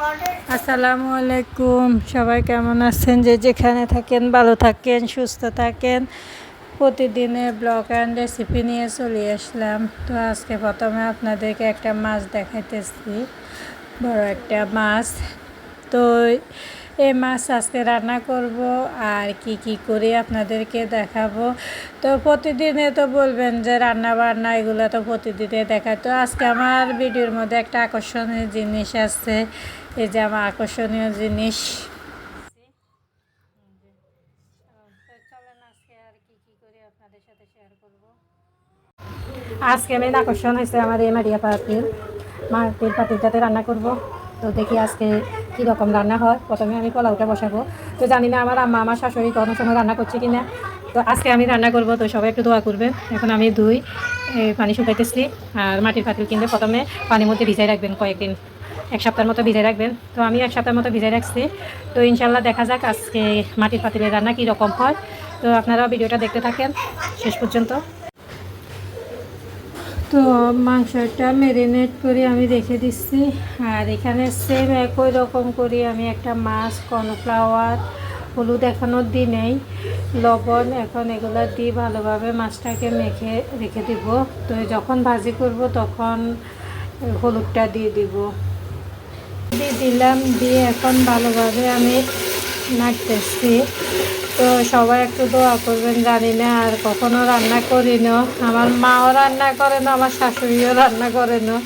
আসসালামু আলাইকুম। সবাই কেমন আছেন? যে যেখানে থাকেন, ভালো থাকেন, সুস্থ থাকেন। প্রতিদিনে ব্লগ অ্যান্ড রেসিপি নিয়ে চলে আসলাম। তো আজকে প্রথমে আপনাদেরকে একটা মাছ দেখাইতেছি। বড় একটা মাছ। তো এই মাছ আজকে রান্না করব আর কি কি করে আপনাদেরকে দেখাবো। তো প্রতিদিনে তো বলবেন যে রান্না বান্না এগুলো তো প্রতিদিনে দেখায়। তো আজকে আমার ভিডিওর মধ্যে একটা আকর্ষণীয় জিনিস আছে। এই যে আমার আকর্ষণীয় জিনিস। আজকে মেন আকর্ষণ হয়েছে আমার এই মারিয়া পাতিল। মাটির পাতিলটাতে রান্না করব। তো দেখি আজকে কীরকম রান্না হয়? প্রথমে আমি পোলাওটা বসাবো। তো জানি না আমার আম্মা, আমার শাশুড়ি কোনো সময় রান্না করছে কি না তো আজকে আমি রান্না করব, তো সবাই একটু দোয়া করবেন। এখন আমি ধুই পানি শুকাইতেছি আর মাটির পাতিল কিনলে প্রথমে পানির মধ্যে ভিজাই রাখবেন কয়েকদিন। এক সপ্তাহের মতো ভিজাই রাখবেন। তো আমি এক সপ্তাহের মতো ভিজাই রাখছি। তো ইনশাল্লাহ দেখা যাক আজকে মাটির পাতিলের রান্না কী রকম হয়। তো আপনারা ভিডিওটা দেখতে থাকেন। শেষ পর্যন্ত তো মাংসটা ম্যারিনেট করে আমি রেখে দিচ্ছি। আর এখানে সেম একই রকম করে আমি একটা মাছ কর্নফ্লাওয়ার হলুদ এখনও দিই নেই। লবণ এখন এগুলো দিয়ে ভালোভাবে মাছটাকে মেখে রেখে দিব। তো যখন ভাজি করব তখন হলুদটা দিয়ে দিব। দিয়ে দিলাম, দিয়ে এখন ভালোভাবে আমি নাড়তেছি। তো সবাই একটু দোয়া করবেন, জানি না আর কখনো রান্না করি না। আমার মাও রান্না করে না, আমার শাশুড়িও রান্না করে না।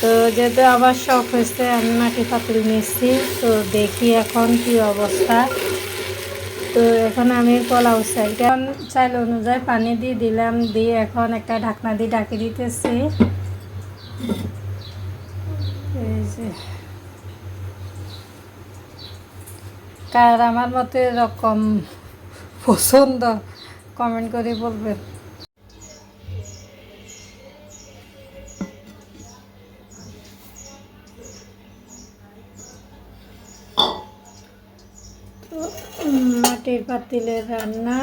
তো যেহেতু আমার শখ হয়েছে, আমি মাটি পাতিল নিচ্ছি তো দেখি এখন কি অবস্থা। তো এখন আমি পোলাও চাইটা চাইল অনুযায়ী পানি দিয়ে দিলাম, দিয়ে এখন একটা ঢাকনা দিয়ে ঢাকি দিতেছি। এই যে। কার আমার মতে এরকম পছন্দ কমেন্ট করে বলবেন মাটির পাতিলের রান্না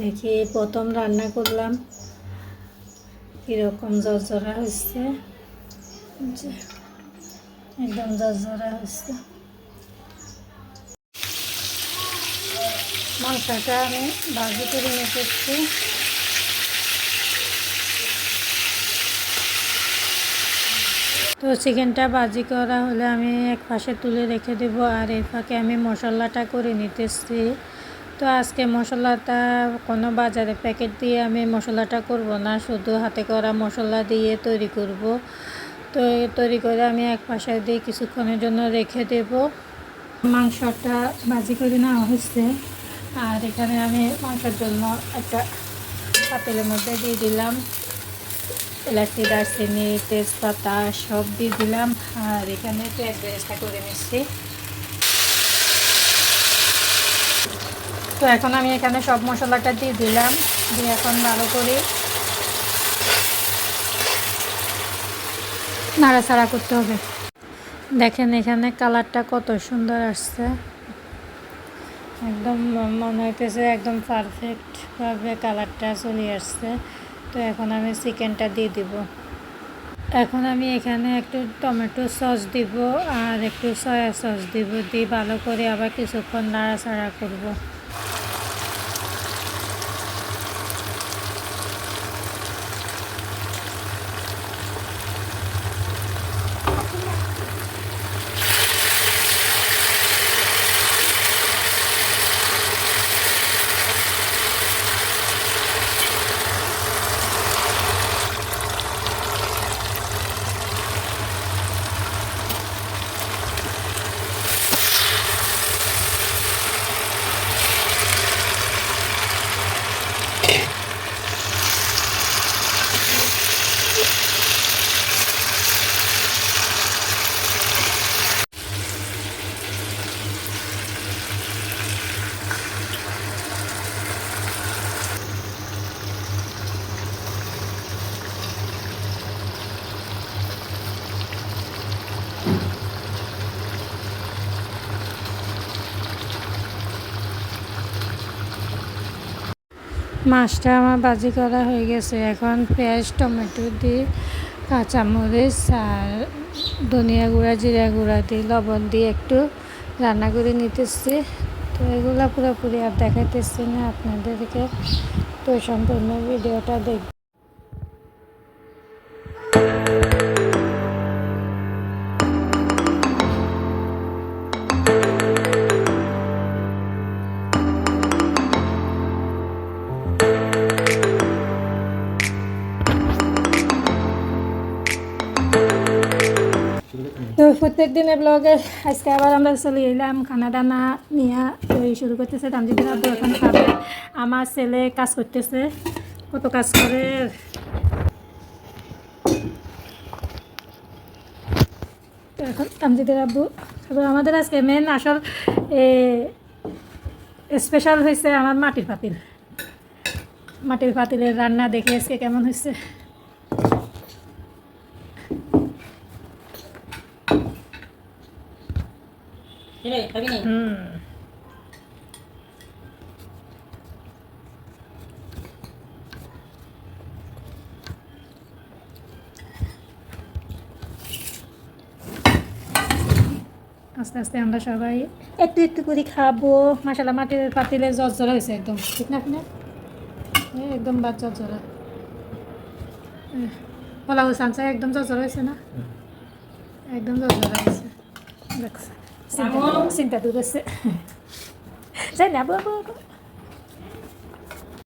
দেখি প্রথম রান্না করলাম। কীরকম জর্জরা হচ্ছে যে, একদম জর্জরা হচ্ছে মাংসটা আমি ভাজি করে নিতেছি তো চিকেনটা ভাজি করা হলে আমি এক পাশে তুলে রেখে দেবো আর এই ফাঁকে আমি মশলাটা করে নিতেছি। তো আজকে মশলাটা কোনো বাজারে প্যাকেট দিয়ে আমি মশলাটা করব না, শুধু হাতে করা মশলা দিয়ে তৈরি করব। তো তৈরি করে আমি এক পাশে দিয়ে কিছুক্ষণের জন্য রেখে দেব। মাংসটা ভাজি করে নেওয়া হয়েছে। আর এখানে আমি মাংসের জন্য একটা পাতিলের মধ্যে দিয়ে দিলাম। এলাচি, দারচিনি, তেজপাতা সব দিয়ে দিলাম। আর এখানে পেঁয়াজ বেরেস্তা করে নিচ্ছি। তো এখন আমি এখানে সব মশলাটা দিয়ে দিলাম। দিয়ে এখন ভালো করে নাড়াচাড়া করতে হবে। দেখেন এখানে কালারটা কত সুন্দর আসছে। একদম মনে হইতেছে একদম পারফেক্টভাবে কালারটা চলে আসছে। তো এখন আমি চিকেনটা দিয়ে দিব। এখন আমি এখানে একটু টমেটো সস দিব আর একটু সয়া সস দিব। দিয়ে ভালো করে আবার কিছুক্ষণ নাড়াচাড়া করব। মাছটা আমার বাজি করা হয়ে গেছে। এখন পেঁয়াজ, টমেটো দিয়ে কাঁচামরিচ আর ধনিয়া গুঁড়া, জিরা গুঁড়া দিয়ে লবণ দিয়ে একটু রান্না করে নিতেছি। তো এগুলো পুরোপুরি আর দেখাইতেছি না আপনাদেরকে। তো সম্পূর্ণ ভিডিওটা দেখ তো প্রত্যেক দিনের ব্লগে আজকে আবার আমরা চলে এলাম খানা দানা নিয়ে শুরু করতেছে তামজিদের আব্বু এখন খাবে আমার ছেলে কাজ করতেছে, কত কাজ করে? এখন তামজিদের আব্বু তারপর আমাদের আজকে মেন আসল স্পেশাল হয়েছে আমার মাটির পাতিল। মাটির পাতিলের রান্না দেখে আজকে কেমন হয়েছে রে খাবি নি হুম আস্তে আস্তে আমরা সবাই একটু একটু করে খাব। মাসালা মাটির পাতিলে জর্জরা হয়েছে একদম। ঠিক না আপনি এই একদম বাদ জর্জরা পোলাও সানসা একদম জর্জরা হয়েছে না? একদম জর্জরা হয়েছে। দেখছে Sentatu, sentatu, sentatu. Sen apa apa?